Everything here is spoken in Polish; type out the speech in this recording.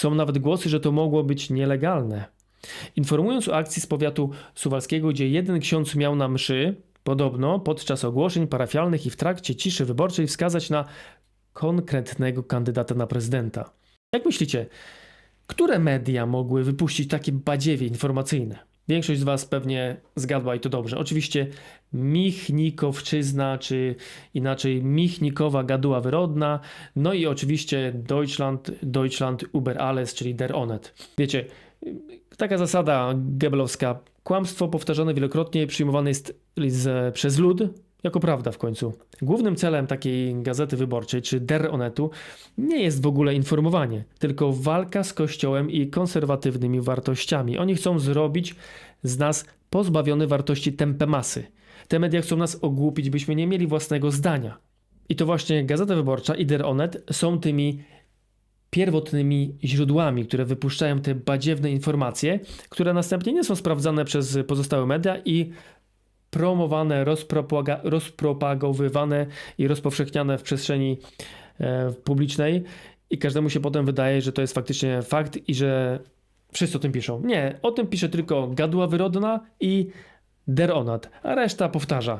Są nawet głosy, że to mogło być nielegalne. Informując o akcji z powiatu suwalskiego, gdzie jeden ksiądz miał na mszy, podobno podczas ogłoszeń parafialnych i w trakcie ciszy wyborczej wskazać na konkretnego kandydata na prezydenta. Jak myślicie, które media mogły wypuścić takie badziewie informacyjne? Większość z Was pewnie zgadła i to dobrze. Oczywiście Michnikowczyzna, czy inaczej Michnikowa gaduła wyrodna, no i oczywiście Deutschland, Deutschland über alles, czyli Der Onet. Wiecie, taka zasada gebelowska. Kłamstwo powtarzane wielokrotnie przyjmowane jest przez lud jako prawda w końcu. Głównym celem takiej gazety wyborczej, czy Der Onetu, nie jest w ogóle informowanie, tylko walka z Kościołem i konserwatywnymi wartościami. Oni chcą zrobić z nas pozbawione wartości tępe masy. Te media chcą nas ogłupić, byśmy nie mieli własnego zdania. I to właśnie Gazeta Wyborcza i Der Onet są tymi pierwotnymi źródłami, które wypuszczają te badziewne informacje, które następnie nie są sprawdzane przez pozostałe media i promowane, rozpropagowywane i rozpowszechniane w przestrzeni e, publicznej i każdemu się potem wydaje, że to jest faktycznie fakt i że wszyscy o tym piszą. Nie, o tym pisze tylko Gaduła Wyrodna i Der Onat, a reszta powtarza.